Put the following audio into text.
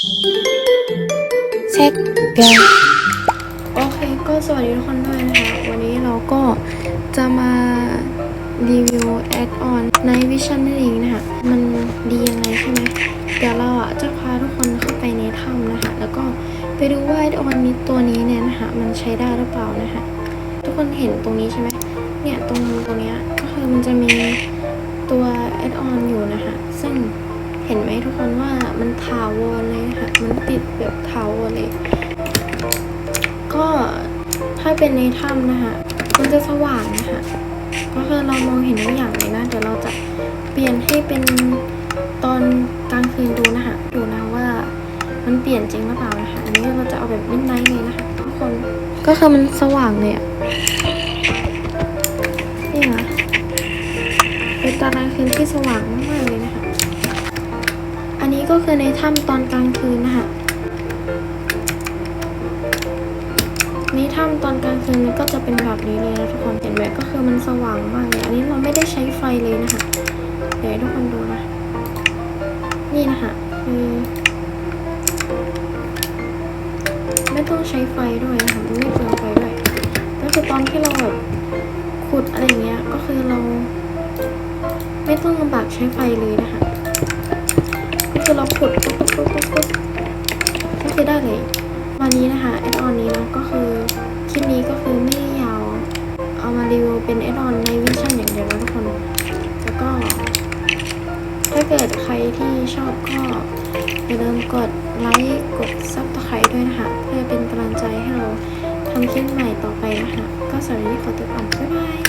색별โอเคก็สวัสดีทุกคนด้วยนะคะ วันนี้เราก็จะมารีวิวแอดออน Night Vision นั่นเองนะคะ มันดียังไงใช่ไหมเดี๋ยวเราอะจะพาทุกคนเข้าไปในถ้ำนะคะ แล้วก็ไปดูว่าแอดออนนี้ตัวนี้เนี่ยนะคะ มันใช้ได้หรือเปล่านะคะ ทุกคนเห็นตรงนี้ใช่ไหมเนี่ยตรงตรงเนี้ยก็คือมันจะมี ห็นไหมทุกคนว่ามันถาวรเลยค่ะ มันติดแบบถาวรเลย ก็ถ้าเป็นในถ้ำนะคะ มันจะสว่างนะคะ ก็คือเรามองเห็นทุกอย่างเลยนะ เดี๋ยวเราจะเปลี่ยนให้เป็นตอนกลางคืนดูนะคะ ดูนะว่ามันเปลี่ยนจริงหรือเปล่านะคะ อันนี้เราจะเอาแบบมิดไนท์เลยนะคะทุกคน ก็คือมันสว่างเลยอะนี่นะเป็นตอนกลางคืนที่สว่างมากๆเลย ก็คือในถ้ำตอนกลางคืนนะคะในถ้ำตอนกลางคืนมันก็จะเป็นแบบนี้เลยนะทุกคนเห็นไหมก็คือมันสว่างมากเลยอันนี้เราไม่ได้ใช้ไฟเลยนะคะเดี๋ยวทุกคนดูนะ นี่นะคะคือไม่ต้องใช้ไฟด้วยนะคะไม่เปลืองไฟด้วยก็คือตอนที่เราแบบขุดอะไรเงี้ยก็คือเรา ไม่ต้องลำบากใช้ไฟเลยนะคะ คือเราขุดปุ๊บปุ๊บปุ๊บปุ๊บปุ๊บก็คือได้เลย วันนี้นะคะแอดออนนี้นะก็คือคลิปนี้ก็คือไม่ได้ยาวเอามารีวิวเป็นแอดออนในวิชั่นอย่างเดียวนะทุกคนแล้วก็ ถ้าเกิดใครที่ชอบก็อย่าลืมกดไลค์กดซับสไครต์ด้วยนะคะเพื่อเป็นกำลังใจให้เราทำคลิปใหม่ต่อไปนะคะก็สำหรับวันนี้ขอตัวก่อนบ๊ายบาย